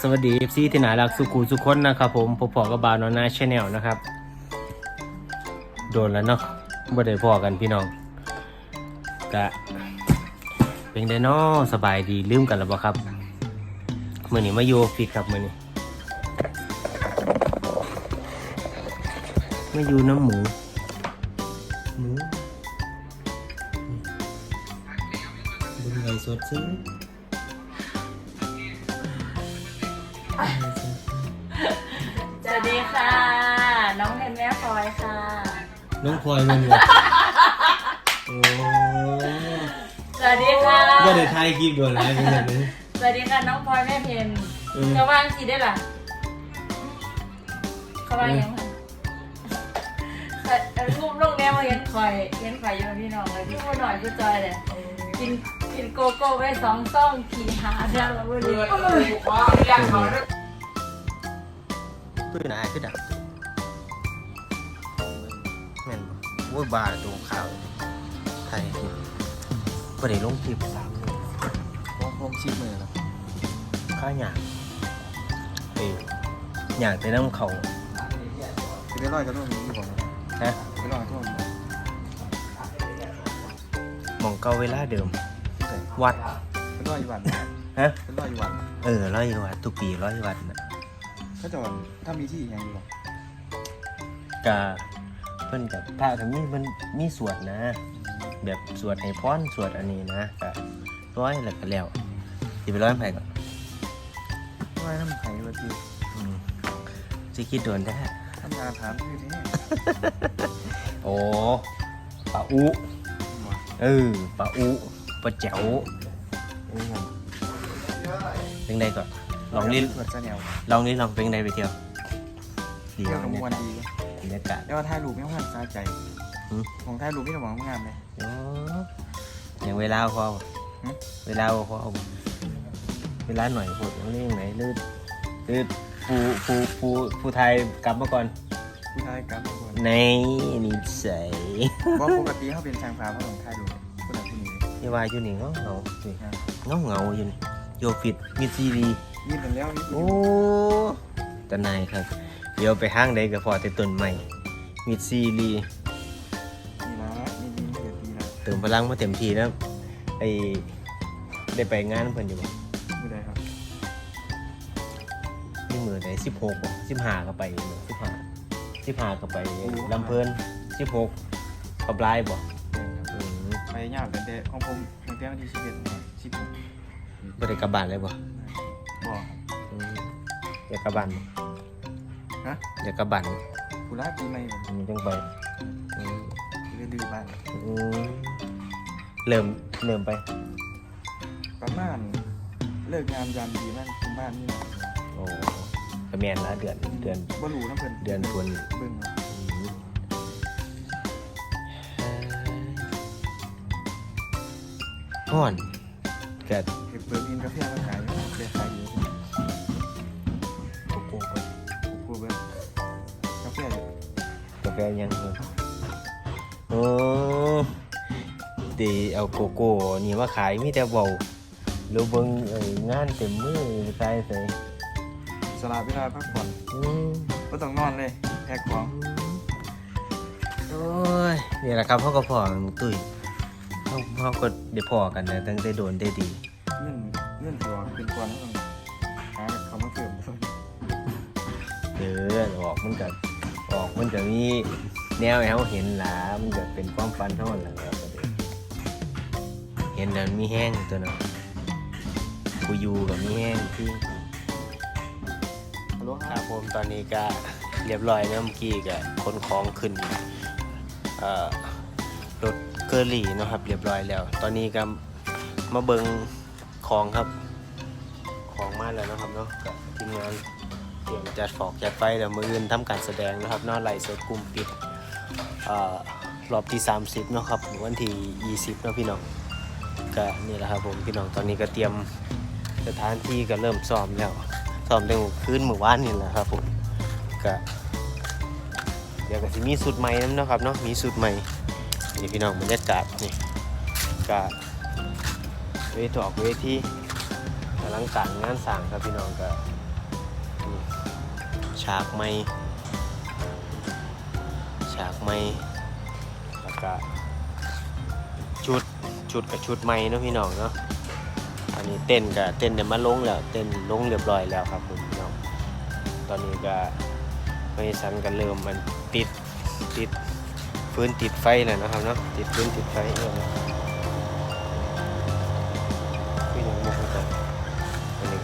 สวัสดี FC ที่น่ารักสุกูสุคนนะครับผมพบพอกับบาวนอนาชาแนลนะครับ โดนแล้วเนาะบ่ได้พอกันพี่น้องกะเป็นไดนาะสบายดีลืมกันแล้วบ่ครับมื้อนี้มาอยู่ออฟฟิศครับมื้อนี้มาอยู่น้ำหมูหมูบุญไก่สดซื้อ สวัสดีค่ะ น้องเพนแม่พลอยค่ะ น้องพลอยมันวะโอ้สวัสดีค่ะ ก็ได้ถ่ายคลิปโดนไลฟ์เป็นแบบนี้สวัสดีค่ะน้องพลอยแม่เพนเออเขาว่างทีได้ล่ะเขาว่างยังไงรูปลงแนวมาเห็นคอยเห็นคอยอยู่กับพี่น้องเลยพี่พูดหน่อยพี่จอยเลยกินกินโกโก้ไปสองซ่องขี่หาเรื่องแล้ววันนี้ตัว ไหนคือดับแม่นบ่โอ้ยบาร์ตรงข่าวไทยคลิปก็ได้ลงคลิปสามเลยพงพงชิดมือแล้วข้าหยาดเอ้ยหยาดแต่น้ำเขาจะไปร้อยกระทงนี้อยู่บ่เนาะฮะไปร้อยกระทงอยู่บ่หมองเก่าเวลาเดิม วัดไปร้อยอยู่วันฮะไปร้อยอยู่วัน เออร้อยวัดทุกปีร้อยวัดนะ ก็จะวันถ้ามีที่อย่างอยู่บ่กะเพิ่นกับพระกับมีมันมีสวดนะ แบบสวดให้พรสวดอันนี้นะกะร้อยแล้วก็แล้วสิไปร้อยไผก่อนร้อยน้ำไผ่ว่าที่อืมสิคิดโดนแท้ทำงานถามชื่อนี้โอ้ปะอุบ่เออปะอุปะแจ๋วเออเป็นไงก่อน ลองนี่เปิดเสนียวลองนี่ลองเป็นไงไปเที่ยวดีเที่ยวบกับรรมวนยากาศดีบรรยากาศแล้วว่าถ่ายรูปไม่ต้องหันซาใจหืม ของถ่ายรูปไม่ต้องหวังงามเลย โอ้อย่างเวลาพอหืมเวลาพอเวลาหน่อยพูดยังนี่ยังไหนลืดลืดปูปูปูปูไทยกลับมาก่อนผู้ชายกับคนในนิสัยว่าปกติเขาเป็นช่างภาพเขาต้องถ่ายรูปผู้ใดผู้นี้นี่ว่าอยู่นี่เงาเงาสิฮะเงาเงาอยู่นี่โยฟิตมีซีดียิ้ มเป็นแล้วนี่โอ้ตะนายครับ เดี๋ยวไปห้างใดก็พอแต่ต้นใหม่มีซีรีนี่ละนี่ดีเสียดีละเติมพลังมาเต็มทีแล้วไอ้ได้ไปงานเพิ่นอยู่บ่ผู้ใดครับนี่มือได้สิบหกบ่สิบห้าก็ไปสิบห้าสิบห้าก็ไปลำเพลินสิบหกก็ปลายบ่อืมไปยากแต่แต่ของผมตั้งแต่วันที่สิบเอ็ดสิบหก บ่ได้กลับบ้านเลยบ่บ่อืม อยากกลับบ้านบ่ฮะอยากกลับบ้านผู้รักปีใหม่ผมมันจังไปอืมเรื่อยๆบ้านอืมเริ่มเริ่มไป ประมาณเลิกงามยามดีมันคุมบ้านนี่แหละโอ้ก็แม่นละเดือนเดือนบ่รู้นะเพิ่นเดือนทวนเบิ่งเอาอืมก่อนก็เก็บเปิดกินกาแฟมาขายอยู่เสียขายอยู่ แฟยังเพิ่นโอ้ดีเอาโกโก้นี่มาขายมีแต่เบาแล้วเบิ่งเอ้ยงานเต็มมือใส่ใส่สละเวลาพักผ่อนอืมบ่ต้องนอนเลยแพ็คของโอ้ยนี่แหละครับพ่อก็พอของตุ้ยเขาเขาก็ได้พอกันนะตั้งแต่โดนได้ดีเงินเงินตัวเป็นก่อนแล้วต้องหาเขามาเติมเออออกมันก็ ออกมันจะมีแนวให้เขาเห็นหละมันจะเป็นความฝันเท่านั้นแหละครับประเด็นเห็นแล้วมีแห้งตัวเนาะกูอยู่กับมีแห้งที่ลโหลครับผมตอนนี้ก็เรียบร้อยแล้วเมื่อกี้ก็ขนของขึ้นรถเกอรี่นะครับ เรียบร้อยแล้ว ตอนนี้ก็มาเบิงของครับ ของมาแล้วนะครับเนาะทีมงาน เตรียมจัดฟอกจัดไฟแล้วมืออื่นทำการแสดงนะครับนอกไลฟ์สดกลุ่มปิดรอบที่ 30เนาะครับวันที่ 20เนาะพี่น้องก็นี่แหละครับผมพี่น้องตอนนี้ก็เตรียมสถานที่ก็เริ่มซ้อมแล้วซ้อมตั้งคืนเมื่อวานนี่แหละครับผมก็เดี๋ยวก็จะมีสุดใหม่นะครับเนาะมีสุดใหม่นี่พี่น้องบรรยากาศนี่ก็เวทออกเวทีอลังการงานสร้างครับพี่น้องก็ ฉากไม้ฉากไม้แล้วก็ชุดชุดกับชุดไม้เนาะพี่น้องเนาะอันนี้เต้นกับเต้นเดี๋ยวมาลงแล้วเต้นลงเรียบร้อยแล้วครับผมพี่น้องตอนนี้ก็ไม่สันกันเริ่มมันติดติดพื้นติดไฟแล้วนะครับเนาะติดพื้นติดไฟเองพี่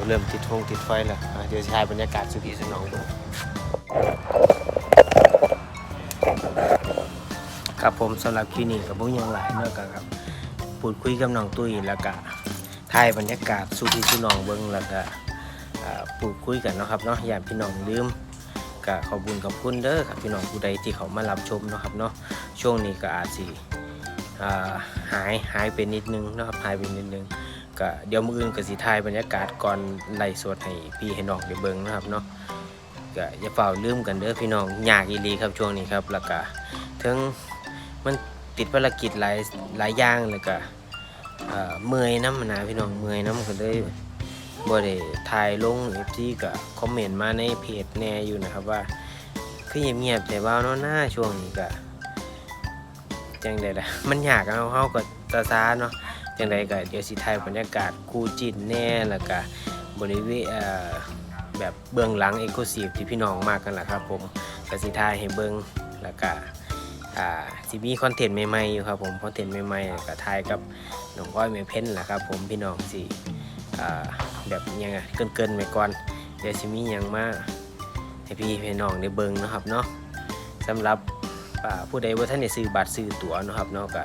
เริ่มติดฟงติดไฟแล้วอะเดี๋ยวจะถ่ายบรรยากาศสุขีสุนองดูครับผมสำหรับคลินิกกับพวกยังหลายเนาะกันครับพูดคุยกับน้องตุ้ยแล้วก็ถ่ายบรรยากาศสุขีสุนองเบิ้งแล้วก็พูดคุยกันเนาะครับเนาะอย่าพี่น้องลืมก็ขอบุญขอบคุณเด้อครับพี่น้องผู้ใดที่เขามารับชมเนาะครับเนาะช่วงนี้ก็อาจสิหายหายไปนิดนึงเนาะครับหายไปนิดนึง ก็เดี๋ยวมืออื่นก็สิถ่ายบรรยากาศก่อนไล่สดให้พี่ให้น้องได้เบิ่งนะครับเนาะก็อย่าเฝ้าลืมกันเด้อพี่น้องยากอีหลีครับช่วงนี้ครับแล้วก็ถึงมันติดภารกิจหลายหลายอย่างแล้วก็เอ่อเมื่อยน้ำนะพี่น้องเมื่อยน้ำก็เลยบ่ได้ถ่ายลง FG ก็คอมเมนต์มาในเพจแน่อยู่นะครับว่าคือเงียบๆแต่ว่าเนาะหน้าช่วงนี้ก็จังไดล่ะมันยากเอาเฮาก็ตาซาเนาะ จังใดก็เดี๋ยวสิถ่ายบรรยากาศคู่จินแน่แล้วก็บริเวณแบบเบื้องหลังเอกลูซีฟที่พี่น้องมากกันแหละครับผมก็สิถ่ายให้เบิ่งแล้วก็อ่าสิมีคอนเทนต์ใหม่ๆอยู่ครับผมคอนเทนต์ใหม่ๆก็ถ่ายกับน้องอ้อยเมเพ้นแหละครับผมพี่น้องสิอ่แบบยังไงเกินๆไปก่อนเดี๋ยวสิมียังมาให้พี่ให้น้องได้เบิ่งนะครับเนาะสำหรับผู้ใดว่าท่านได้ซื้อบัตรซื้อตั๋วนะครับเนาะก็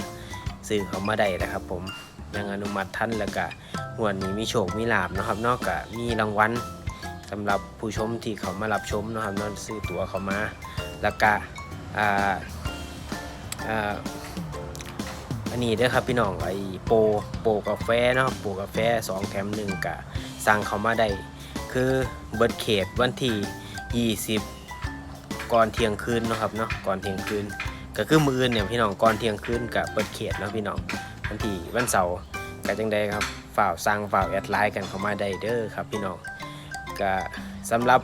ซื้อเขามาได้นะครับผม ยังอนุมัติท่านแล้วก็งวดนี้มีโชคมีลาบนะครับนอกจากมีรางวัลสำหรับผู้ชมที่เขามารับชมนะครับนอกซื้อตั๋วเขามาแล้วก็อ่าอ่าอันนี้ด้อครับพี่น้องไอโปโปกาแฟเนาะโปกาแฟ2แถม1กะสั่งเขามาได้คือเบิร์ดเขตวันที่ 20 ก่อนเที่ยงคืนนะครับเนาะก่อนเที่ยงคืนก็คือมืออื่นเนี่ยพี่น้องก่อนเที่ยงคืนกับเปิดเขตนะพี่น้อง วันที่วันเสาร์ก็จังได้ครับฝ่ากสั่งฝ่ากแอดไลน์กันเข้ามาได้เด้อครับพี่น้องก็สำหรับ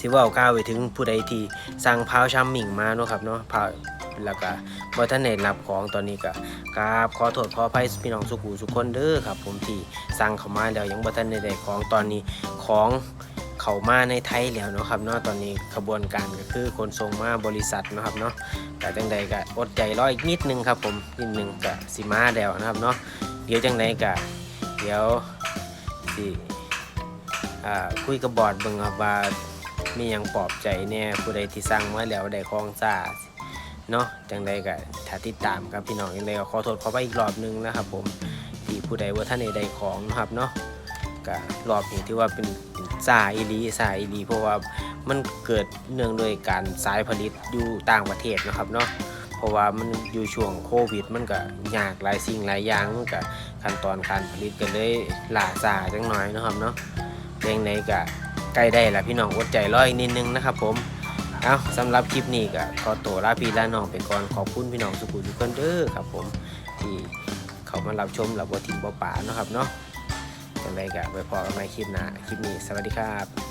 สิว่าก้าวไปถึงผู้ใดที่สั่งพาวชัมมิงมาเนาะครับเนาะพาวแล้วก็บ่ท่านได้รับของตอนนี้ก็กราบขอโทษขออภัยพี่น้องสุขูสุคนเด้อครับ ผมที่สั่งเข้ามาแล้วยังบ่ท่านได้ได้ของตอนนี้ของเข้ามาในไทยแล้วเนาะครับเนาะตอนนี้ขบวนการก็คือขนส่งมาบริษัทเนาะครับเนาะ แต่จังใดก็อดใจรออีกนิดนึงครับผมนิดนึงก็สิมาแล้วนะครับเนาะเดี๋ยวจังใดก็เดี๋ยวสิอ่าคุยกับบอดเบิ่งครับว่ามียังปลอบใจแน่ผู้ใดที่สั่งมาแล้วได้ของซาเนาะจังใดก็ถ้าติดตามครับพี่น้องจังใดก็ขอโทษขอไปอีกรอบนึงนะครับผมที่ผู้ใดว่าท่านใดได้ของนะครับเนาะก็รอบนี้ที่ว่าเป็น สาอีลีสาอีลีเพราะว่ามันเกิดเนื่องโดยการสายผลิตอยู่ต่างประเทศนะครับเนาะเพราะว่ามันอยู่ช่วงโควิด มันก็ยากหลายสิ่งหลายอย่างมันก็ขั้นตอนการผลิตก็เลยล่าซาจังหน่อยนะครับเนาะเพลงไหนก็ใกล้ได้ละพี่น้องอดใจรออีกนิดนึงนะครับผมเอาสำหรับคลิปนี้ก็ขอตัวลาพี่ลาน้องไปก่อนขอบคุณพี่น้องสุขุมทุกคนเด้อครับผมที่เขามารับชมรับวัทิบ่ป่านะครับเนาะ จังไรก็ไปพอกันใหม่คลิปหน้าคลิปนี้สวัสดีครับ